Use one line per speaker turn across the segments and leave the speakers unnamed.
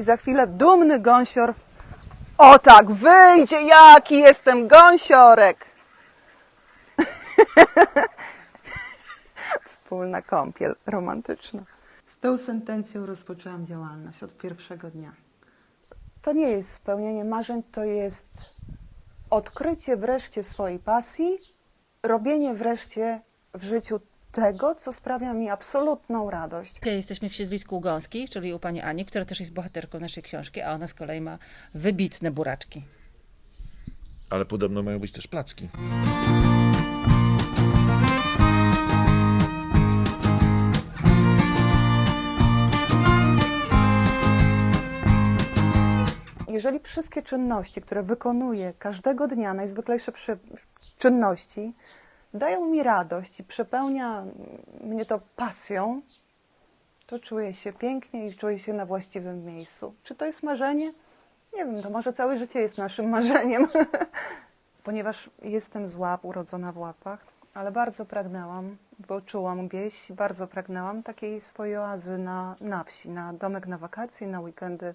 I za chwilę dumny gąsior. O tak, wyjdzie, jaki jestem gąsiorek. Wspólna kąpiel romantyczna. Z tą sentencją rozpoczęłam działalność od pierwszego dnia. To nie jest spełnienie marzeń, to jest odkrycie wreszcie swojej pasji, robienie wreszcie w życiu tego, co sprawia mi absolutną radość.
Jesteśmy w siedlisku Gąskich, czyli u pani Ani, która też jest bohaterką naszej książki, a ona z kolei ma wybitne buraczki.
Ale podobno mają być też placki.
Jeżeli wszystkie czynności, które wykonuję każdego dnia, najzwyklejsze przy... czynności, dają mi radość i przepełnia mnie to pasją, to czuję się pięknie i czuję się na właściwym miejscu. Czy to jest marzenie? Nie wiem, to może całe życie jest naszym marzeniem. Ponieważ jestem z łap, urodzona w łapach, ale bardzo pragnęłam, bo czułam gdzieś, bardzo pragnęłam takiej swojej oazy na, na wsi, na domek na wakacje, na weekendy.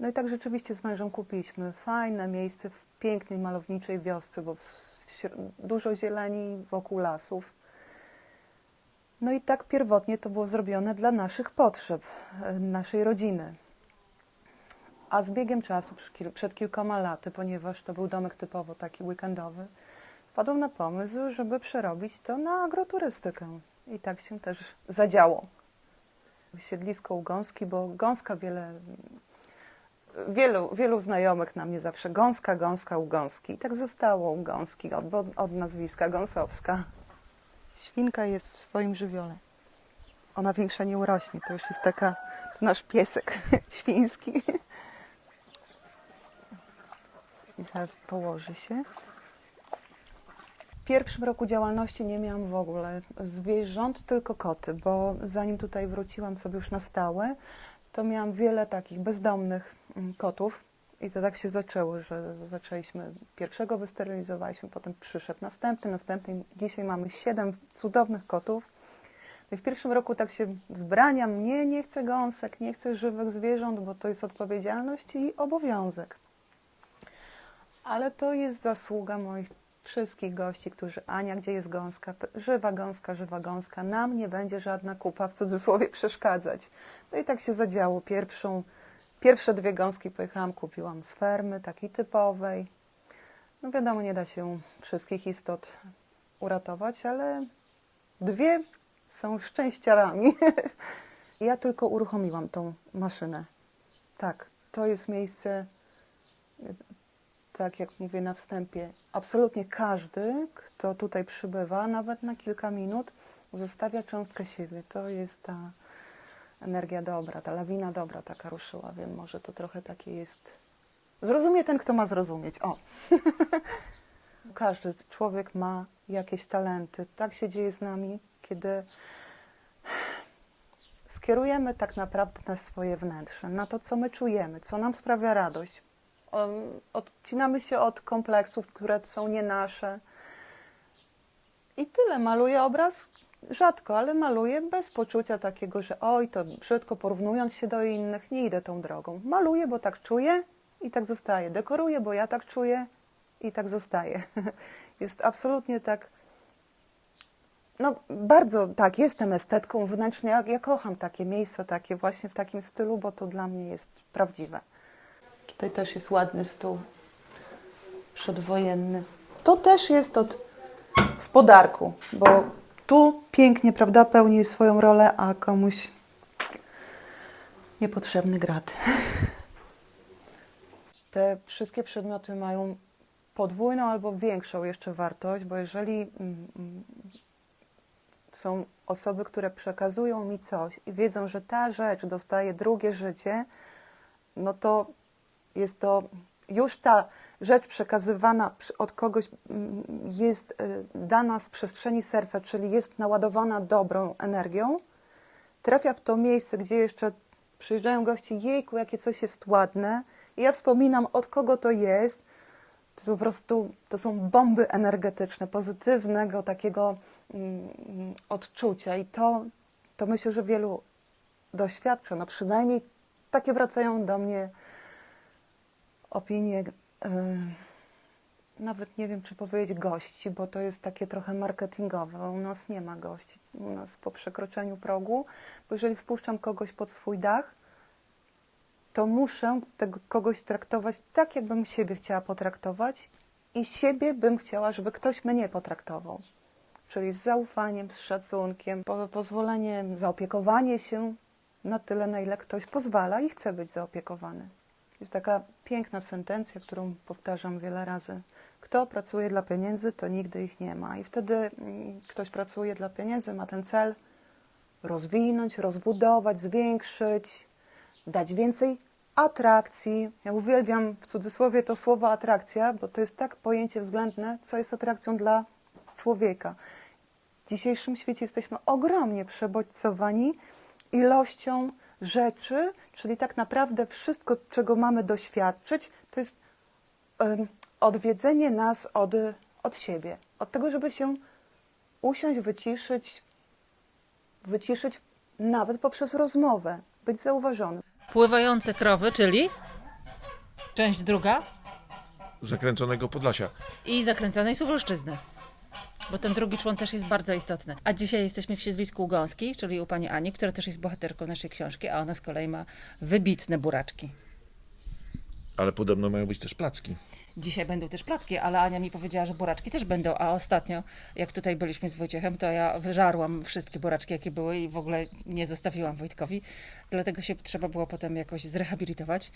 No i tak rzeczywiście z mężem kupiliśmy fajne miejsce w pięknej, malowniczej wiosce, bo dużo zieleni wokół lasów. No i tak pierwotnie to było zrobione dla naszych potrzeb, e, naszej rodziny. A z biegiem czasu, przed kilkoma laty, ponieważ to był domek typowo taki weekendowy, wpadłam na pomysł, żeby przerobić to na agroturystykę. I tak się też zadziało. Siedlisko u Gąski, bo Gąska wiele wielu, wielu znajomych na mnie zawsze gąska, gąska u gąski. I tak zostało u gąski od, od, od nazwiska gąsowska. Świnka jest w swoim żywiole. Ona większa nie urośnie, to już jest taka, to nasz piesek świński. I zaraz położy się. W pierwszym roku działalności nie miałam w ogóle zwierząt, tylko koty, bo zanim tutaj wróciłam sobie już na stałe, to miałam wiele takich bezdomnych mm, kotów. I to tak się zaczęło, że zaczęliśmy pierwszego wysterylizowaliśmy, potem przyszedł następny, następny. Dzisiaj mamy siedem cudownych kotów. No I w pierwszym roku tak się zbraniam, nie, nie chcę gąsek, nie chcę żywych zwierząt, bo to jest odpowiedzialność i obowiązek. Ale to jest zasługa moich wszystkich gości, którzy Ania, gdzie jest gąska? Żywa gąska, żywa gąska. Nam nie będzie żadna kupa w cudzysłowie przeszkadzać. No i tak się zadziało. Pierwszą, pierwsze dwie gąski pojechałam, kupiłam z fermy, takiej typowej. No wiadomo, nie da się wszystkich istot uratować, ale dwie są szczęściarami. ja tylko uruchomiłam tą maszynę. Tak, to jest miejsce tak jak mówię na wstępie, absolutnie każdy, kto tutaj przybywa, nawet na kilka minut, zostawia cząstkę siebie. To jest ta energia dobra, ta lawina dobra taka ruszyła. Wiem, może to trochę takie jest. Zrozumie ten, kto ma zrozumieć. O! Każdy człowiek ma jakieś talenty. Tak się dzieje z nami, kiedy skierujemy tak naprawdę na swoje wnętrze, na to, co my czujemy, co nam sprawia radość. Odcinamy się od kompleksów, które są nie nasze. I tyle. Maluję obraz rzadko, ale maluję bez poczucia takiego, że oj, to brzydko porównując się do innych, nie idę tą drogą. Maluję, bo tak czuję i tak zostaje. Dekoruję, bo ja tak czuję i tak zostaje. Jest absolutnie tak. No, bardzo tak, jestem estetką wnętrznie. Ja, ja kocham takie miejsca, takie właśnie w takim stylu, bo to dla mnie jest prawdziwe. Tutaj też jest ładny stół przedwojenny. To też jest od, w podarku, bo tu pięknie, prawda, pełni swoją rolę, a komuś niepotrzebny grat. Te wszystkie przedmioty mają podwójną albo większą jeszcze wartość, bo jeżeli mm, mm, są osoby, które przekazują mi coś i wiedzą, że ta rzecz dostaje drugie życie, no to jest to już ta rzecz przekazywana od kogoś mm, jest y, dana z przestrzeni serca, czyli jest naładowana dobrą energią, trafia w to miejsce, gdzie jeszcze przyjeżdżają goście, jejku, jakie coś jest ładne. I ja wspominam, od kogo to jest. To po prostu to są bomby energetyczne, pozytywnego takiego mm, odczucia. I to, to myślę, że wielu doświadcza. No przynajmniej takie wracają do mnie opinie, nawet nie wiem, czy powiedzieć gości, bo to jest takie trochę marketingowe. U nas nie ma gości. U nas po przekroczeniu progu, bo jeżeli wpuszczam kogoś pod swój dach, to muszę tego kogoś traktować tak, jakbym siebie chciała potraktować i siebie bym chciała, żeby ktoś mnie potraktował. Czyli z zaufaniem, z szacunkiem, po, pozwoleniem, zaopiekowanie się na tyle, na ile ktoś pozwala i chce być zaopiekowany. Jest taka piękna sentencja, którą powtarzam wiele razy. Kto pracuje dla pieniędzy, to nigdy ich nie ma. I wtedy mm, ktoś pracuje dla pieniędzy, ma ten cel rozwinąć, rozbudować, zwiększyć, dać więcej atrakcji. Ja uwielbiam w cudzysłowie to słowo atrakcja, bo to jest tak pojęcie względne, co jest atrakcją dla człowieka. W dzisiejszym świecie jesteśmy ogromnie przebodźcowani ilością rzeczy, czyli tak naprawdę wszystko, czego mamy doświadczyć, to jest odwiedzenie nas od, od siebie. Od tego, żeby się usiąść, wyciszyć, wyciszyć nawet poprzez rozmowę, być zauważonym.
Pływające krowy, czyli część druga
Zakręconego Podlasia.
i zakręconej Suwalszczyzny. Bo ten drugi człon też jest bardzo istotny. A dzisiaj jesteśmy w siedlisku Gąskich, czyli u pani Ani, która też jest bohaterką naszej książki, a ona z kolei ma wybitne buraczki.
Ale podobno mają być też placki.
Dzisiaj będą też placki, ale Ania mi powiedziała, że buraczki też będą, a ostatnio, jak tutaj byliśmy z Wojciechem, to ja wyżarłam wszystkie buraczki, jakie były i w ogóle nie zostawiłam Wojtkowi, dlatego się trzeba było potem jakoś zrehabilitować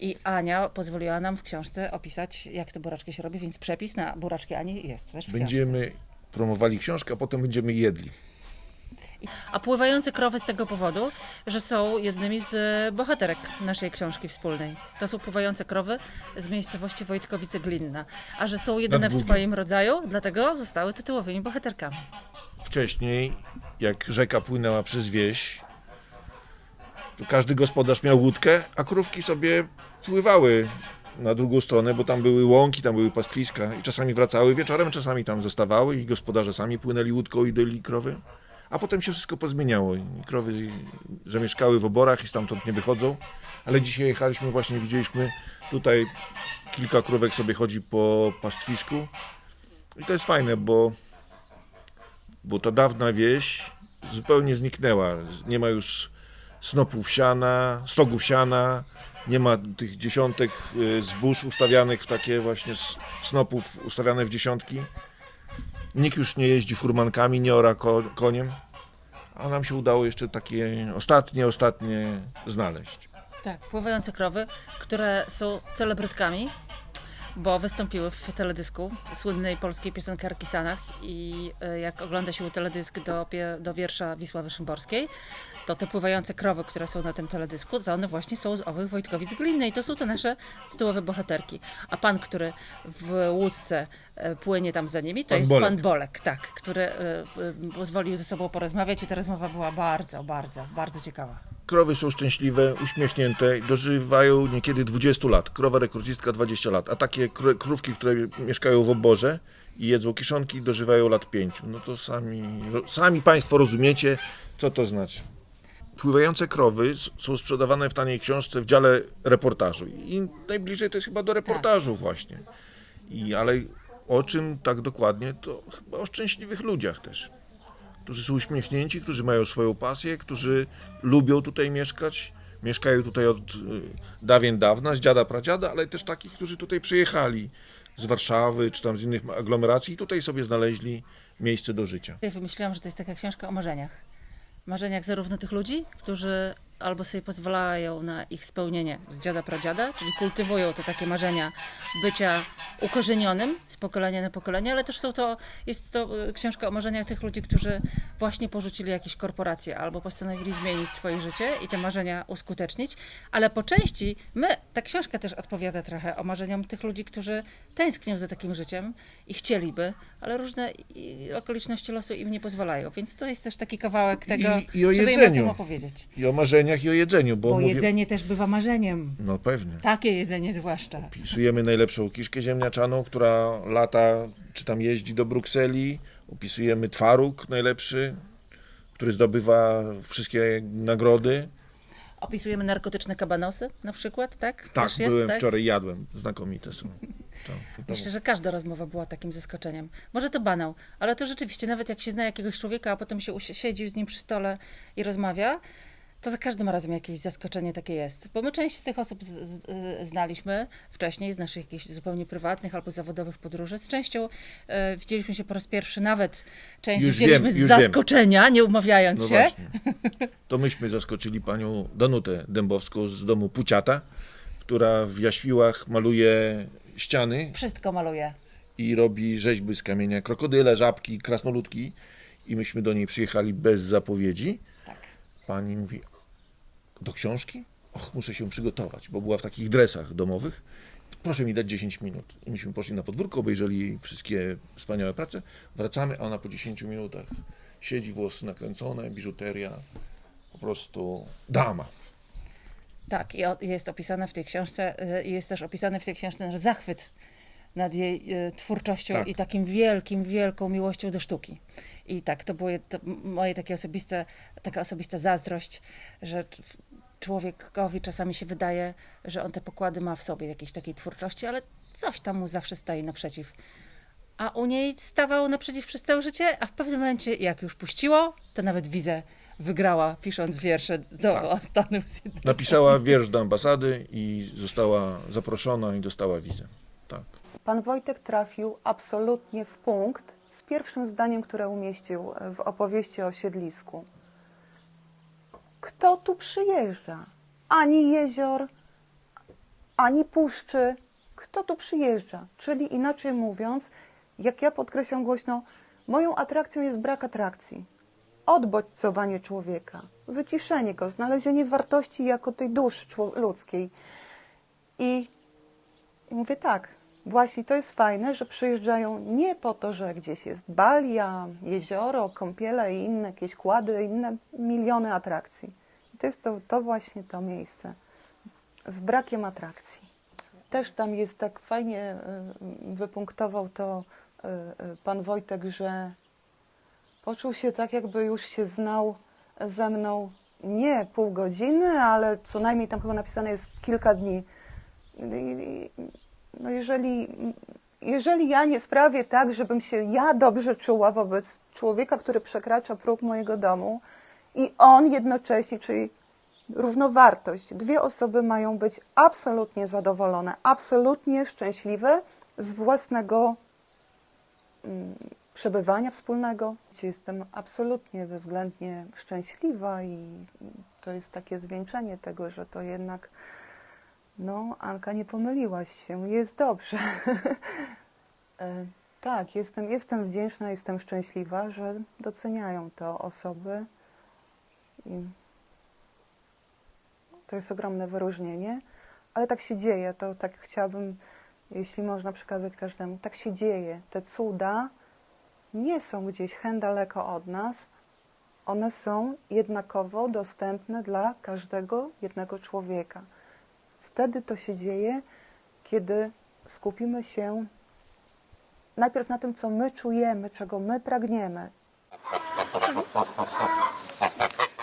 i Ania pozwoliła nam w książce opisać, jak te buraczki się robi, więc przepis na buraczki Ani jest też w książce.
Promowali książkę, a potem będziemy jedli.
A pływające krowy z tego powodu, że są jednymi z bohaterek naszej książki wspólnej. To są pływające krowy z miejscowości Wojtkowice Glinna. A że są jedyne w
Bugiem.
swoim rodzaju, dlatego zostały tytułowymi bohaterkami.
Wcześniej, jak rzeka płynęła przez wieś, to każdy gospodarz miał łódkę, a krówki sobie pływały na drugą stronę, bo tam były łąki, tam były pastwiska i czasami wracały wieczorem, czasami tam zostawały i gospodarze sami płynęli łódką i doli krowy. A potem się wszystko pozmieniało i krowy zamieszkały w oborach i stamtąd nie wychodzą. Ale dzisiaj jechaliśmy, właśnie widzieliśmy tutaj kilka krówek sobie chodzi po pastwisku. I to jest fajne, bo bo ta dawna wieś zupełnie zniknęła. Nie ma już snopów siana, stogów siana, nie ma tych dziesiątek y, zbóż ustawianych w takie właśnie snopów ustawiane w dziesiątki. Nikt już nie jeździ furmankami, nie ora ko- koniem. A nam się udało jeszcze takie ostatnie, ostatnie znaleźć.
Tak, pływające krowy, które są celebrytkami, bo wystąpiły w teledysku słynnej polskiej piosenkarki Sanach i e, jak ogląda się teledysk do, do wiersza Wisławy Szymborskiej, to te pływające krowy, które są na tym teledysku, to one właśnie są z owych Wojtkowic Glinnej. To są te nasze tytułowe bohaterki. A pan, który w łódce e, płynie tam za nimi, to
Pan
jest
Bolek.
pan Bolek, tak, który e, pozwolił ze sobą porozmawiać i ta rozmowa była bardzo, bardzo, bardzo ciekawa.
Krowy są szczęśliwe, uśmiechnięte, dożywają niekiedy 20 lat. Krowa rekordzistka 20 lat, a takie kró- krówki, które mieszkają w oborze i jedzą kiszonki, dożywają lat 5. No to sami, sami Państwo rozumiecie, co to znaczy. Pływające krowy są sprzedawane w taniej książce w dziale reportażu i najbliżej to jest chyba do reportażu właśnie. I, ale o czym tak dokładnie, to chyba o szczęśliwych ludziach też którzy są uśmiechnięci, którzy mają swoją pasję, którzy lubią tutaj mieszkać. Mieszkają tutaj od y, dawien dawna, z dziada pradziada, ale też takich, którzy tutaj przyjechali z Warszawy czy tam z innych aglomeracji i tutaj sobie znaleźli miejsce do życia.
Ja wymyśliłam, że to jest taka książka o marzeniach. Marzeniach zarówno tych ludzi, którzy albo sobie pozwalają na ich spełnienie z dziada pradziada, czyli kultywują te takie marzenia bycia ukorzenionym z pokolenia na pokolenie, ale też są to, jest to y, książka o marzeniach tych ludzi, którzy właśnie porzucili jakieś korporacje albo postanowili zmienić swoje życie i te marzenia uskutecznić, ale po części my, ta książka też odpowiada trochę o marzeniom tych ludzi, którzy tęsknią za takim życiem i chcieliby, ale różne okoliczności losu im nie pozwalają, więc to jest też taki kawałek tego,
I- i o
żeby im o opowiedzieć.
I o marzeniach, i o jedzeniu, bo,
Bo
mówię...
jedzenie też bywa marzeniem.
No pewnie.
Takie jedzenie zwłaszcza.
Opisujemy najlepszą kiszkę ziemniaczaną, która lata, czy tam jeździ do Brukseli. Opisujemy twaróg najlepszy, który zdobywa wszystkie nagrody.
Opisujemy narkotyczne kabanosy na przykład, tak?
Tak,
Też jest,
byłem
tak?
wczoraj, jadłem. Znakomite są. Tak.
Myślę, że każda rozmowa była takim zaskoczeniem. Może to banał, ale to rzeczywiście, nawet jak się zna jakiegoś człowieka, a potem się usi- siedzi z nim przy stole i rozmawia, to za każdym razem jakieś zaskoczenie takie jest. Bo my część z tych osób z, z, znaliśmy wcześniej, z naszych jakichś zupełnie prywatnych albo zawodowych podróży. Z częścią e, widzieliśmy się po raz pierwszy, nawet część
Już
widzieliśmy
wiem,
z
już wiem.
zaskoczenia, nie umawiając
No
się.
właśnie. To myśmy zaskoczyli panią Danutę Dębowską z domu Puciata, która w Jaświłach maluje ściany
Wszystko maluje.
i robi rzeźby z kamienia, krokodyle, żabki, krasnoludki. I myśmy do niej przyjechali bez zapowiedzi.
Tak.
Pani mówi, do książki? Och, muszę się przygotować, bo była w takich dresach domowych. Proszę mi dać 10 minut. Myśmy poszli na podwórko, obejrzeli wszystkie wspaniałe prace. Wracamy, a ona po 10 minutach siedzi, włosy nakręcone, biżuteria. Po prostu dama.
Tak, i jest opisane w tej książce, y, jest też opisany w tej książce nasz zachwyt nad jej y, twórczością
Tak.
i takim wielkim, wielką miłością do sztuki. I tak, to było je- to moje takie osobiste, taka osobista zazdrość, że człowiekowi czasami się wydaje, że on te pokłady ma w sobie jakiejś takiej twórczości, ale coś tam mu zawsze staje naprzeciw. A u niej stawał naprzeciw przez całe życie, a w pewnym momencie, jak już puściło, to nawet wizę wygrała, pisząc wiersze do
Tak.
Stanów Zjednoczonych.
Napisała wiersz do ambasady i została zaproszona i dostała wizę.
Pan Wojtek trafił absolutnie w punkt z pierwszym zdaniem, które umieścił w opowieści o siedlisku. Kto tu przyjeżdża? Ani jezior, ani puszczy. Kto tu przyjeżdża? Czyli inaczej mówiąc, jak ja podkreślam głośno, moją atrakcją jest brak atrakcji. Odbodźcowanie człowieka, wyciszenie go, znalezienie wartości jako tej duszy ludzkiej. I mówię tak, właśnie to jest fajne, że przyjeżdżają nie po to, że gdzieś jest balia, jezioro, kąpiele i inne jakieś kłady, inne miliony atrakcji. I to jest to, to właśnie to miejsce z brakiem atrakcji. Też tam jest tak fajnie y, wypunktował to y, y, pan Wojtek, że poczuł się tak, jakby już się znał ze mną nie pół godziny, ale co najmniej tam chyba napisane jest kilka dni. No jeżeli, jeżeli ja nie sprawię tak, żebym się ja dobrze czuła wobec człowieka, który przekracza próg mojego domu i on jednocześnie, czyli równowartość, dwie osoby mają być absolutnie zadowolone, absolutnie szczęśliwe z własnego mm, przebywania wspólnego. Jestem absolutnie bezwzględnie szczęśliwa i to jest takie zwieńczenie tego, że to jednak no, Anka, nie pomyliłaś się, jest dobrze. E, tak, jestem, jestem wdzięczna, jestem szczęśliwa, że doceniają to osoby. I to jest ogromne wyróżnienie, ale tak się dzieje, to tak chciałabym, jeśli można przekazać każdemu, tak się dzieje. Te cuda nie są gdzieś hen daleko od nas, one są jednakowo dostępne dla każdego jednego człowieka. Wtedy to się dzieje, kiedy skupimy się najpierw na tym, co my czujemy, czego my pragniemy.